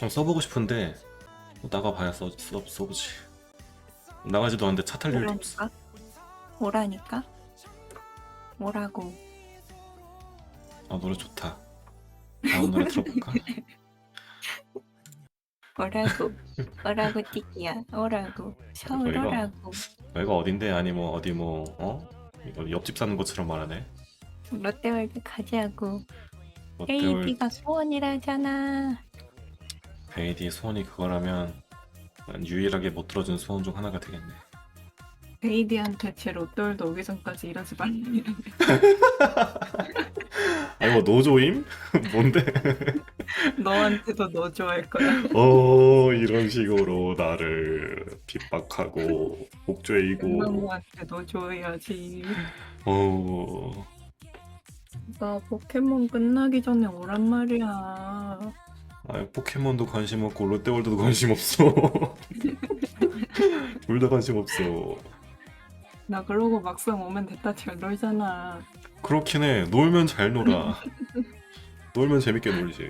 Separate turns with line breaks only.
좀 써보고 싶은데 뭐 나가봐야 써, 써, 써보지 나가지도 않는데 차 탈 일도 없어
오라니까? 오라니까? 오라고.
아 노래 좋다 다음 노래 들어볼까?
오라고. 오라고 띠끼야. 오라고. 서울
이거.
오라고.
여기가 어딘데? 아니 뭐 어디 뭐 어? 이거 옆집 사는 것처럼 말하네
롯데월드 가자고.
롯데월
AB가 소원이라잖아.
베이디의 소원이 그거라면 난 유일하게 못 들어준 소원 중 하나가 되겠네
베이디한테 제 롯데월드 오기 전까지 일하지 말라는
아니 뭐 노조임? 뭔데?
너한테도 너 좋아할 거야.
어 이런 식으로 나를 핍박하고 복죄이고
엄마한테 너 좋아해야지.
어
나 포켓몬 끝나기 전에 오란 말이야.
아 포켓몬도 관심 없고 롯데월드도 관심 없어. 둘 다 관심 없어.
나 그러고 막상 오면 됐다 잘 놀잖아.
그렇긴 해. 놀면 잘 놀아. 놀면 재밌게 놀지